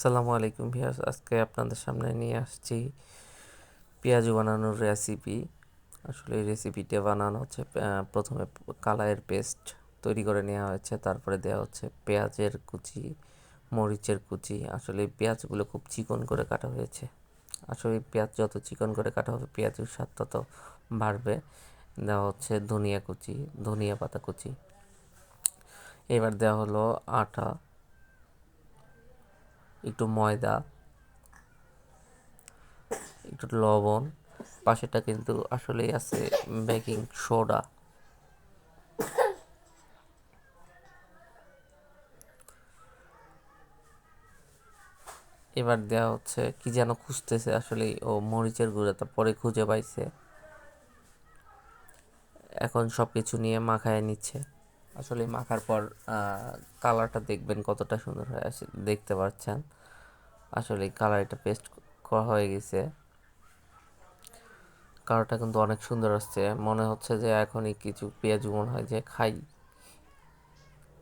সালামু আলাইকুম ভিউয়ার্স, আজকে আপনাদের সামনে নিয়ে আসছি পেঁয়াজু বানানোর রেসিপি আসলে এই রেসিপিটা বানানো হচ্ছে প্রথমে কালাইয়ের পেস্ট তৈরি করে নেওয়া হয়েছে, তারপরে দেওয়া হচ্ছে পেঁয়াজের কুচি, মরিচের কুচি। আসলে এই পেঁয়াজগুলো খুব চিকন করে কাটা হয়েছে। আসলে পেঁয়াজ যত চিকন করে কাটা হবে, পেঁয়াজের স্বাদ তত বাড়বে। দেওয়া হচ্ছে ধনিয়া কুচি, ধনিয়া পাতা কুচি। এবার দেওয়া হলো আটা। একটু ময়দা, একটু লবণ, পাশেটা কিন্তু আসলেই আছে বেকিং সোডা। এবার দেওয়া হচ্ছে কি যেন খুঁজতেছে আসলে ও মরিচের গুঁড়া তারপরে খুঁজে পাইছে। এখন সব কিছু নিয়ে মাখায় নিচ্ছে। আসলে মাখার পর কালারটা দেখবেন কতটা সুন্দর হয়ে আসে, দেখতে পাচ্ছেন। আসলে কালারটা পেস্ট করা হয়ে গেছে। কালারটা কিন্তু অনেক সুন্দর আসছে। মনে হচ্ছে যে এখনই কিছু পেঁয়াজু মনে হয় যে খাই।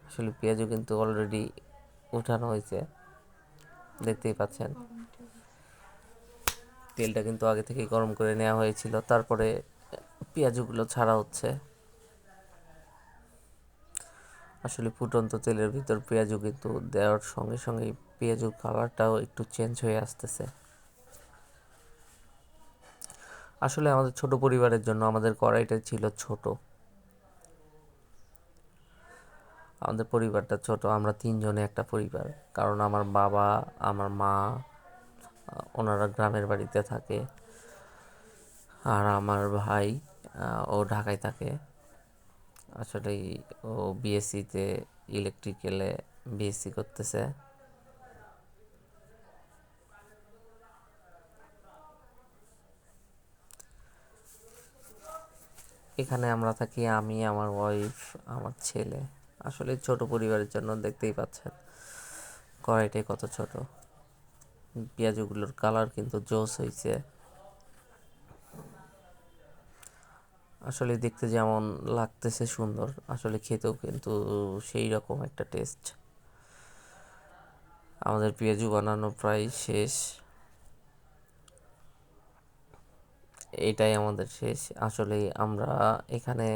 আসলে পেঁয়াজু কিন্তু অলরেডি উঠানো হয়েছে। দেখতেই পাচ্ছেন। তেলটা কিন্তু আগে থেকেই গরম করে নেওয়া হয়েছিল। তারপরে পেঁয়াজুগুলো ছাড়া হচ্ছে। আসলে ফুটন্ত তেলের ভিতর পেঁয়াজু কিন্তু দেওয়ার সঙ্গে সঙ্গে পেঁয়াজুর কালারটাও একটু চেঞ্জ হয়ে আসতেছে। আসলে আমাদের ছোট পরিবারের জন্য আমাদের কড়াইটা ছিল ছোট। আমাদের পরিবারটা ছোট, আমরা তিনজনে একটা পরিবার। কারণ আমার বাবা, আমার মা ওনারা গ্রামের বাড়িতে থাকে। আর আমার ভাই ও ঢাকায় থাকে। আসলে ও বিএসসিতে ইলেকট্রিক্যালে বিএসসি করতেছে। এখানে আমরা থাকি আমি, আমার ওয়াইফ আমার ছেলে। আসলে ছোট পরিবারের জন্য দেখতেই পাচ্ছেন, কড়াইটাই কত ছোট। পেঁয়াজগুলোর কালার কিন্তু জোস হয়েছে আসলে দেখতে যেমন লাগতেছে সুন্দর, আসলে খেতেও কিন্তু সেই রকম একটা টেস্ট আমাদের পেঁয়াজু বানানো প্রায় শেষ। এটাই আমাদের শেষ। আসলে আমরা এখানে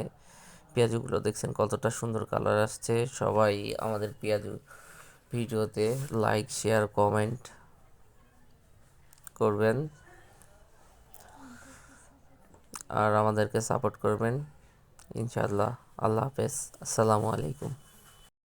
পেঁয়াজুগুলো দেখছেন কতটা সুন্দর কালার আসছে। সবাই আমাদের পেঁয়াজু ভিডিওতে লাইক শেয়ার কমেন্ট করবেন। আর আমাদেরকে সাপোর্ট করবেন। ইনশাআল্লাহ। আল্লাহ হাফেজ। আসসালামু আলাইকুম।